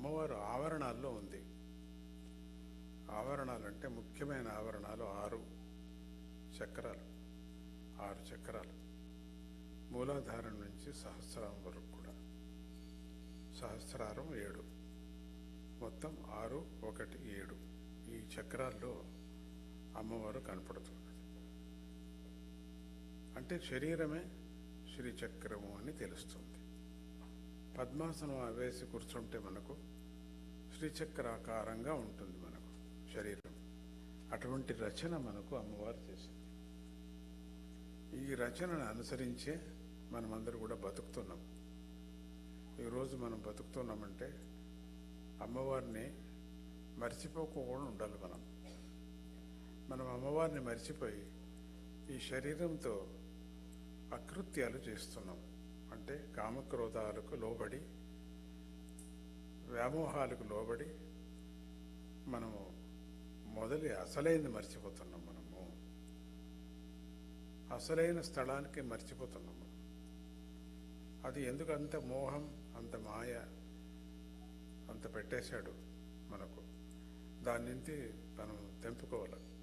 అమ్మవారు ఆవరణాల్లో ఉంది. ఆవరణాలు అంటే ముఖ్యమైన ఆవరణాలు ఆరు చక్రాలు ఆరు చక్రాలు. మూలాధారం నుంచి సహస్రం వరకు కూడా. సహస్రారం ఏడు. మొత్తం ఆరు ఒకటి ఏడు. ఈ చక్రాల్లో అమ్మవారు కనపడుతున్నది అంటే శరీరమే శ్రీచక్రము అని తెలుస్తుంది. పద్మాసనం వేసి కూర్చుంటే మనకు శ్రీచక్రాకారంగా ఉంటుంది మనకు శరీరం. అటువంటి రచన మనకు అమ్మవారు చేసింది. ఈ రచనను అనుసరించే మనమందరూ కూడా బతుకుతున్నాం. ఈరోజు మనం బతుకుతున్నామంటే అమ్మవారిని మర్చిపోకుండా ఉండాలి మనం. మనం అమ్మవారిని మర్చిపోయి ఈ శరీరంతో అకృత్యాలు చేస్తున్నాం. అంటే కామక్రోధాలకు లోబడి వ్యామోహాలకు లోబడి మనము మొదలు అసలైంది మర్చిపోతున్నాం మనము. అసలైన స్థలానికి మర్చిపోతున్నాం మనం. అది ఎందుకు అంత మోహం అంత మాయ అంత పెట్టేశాడు మనకు? దాని నుంచి మనం తెంపుకోవాలి.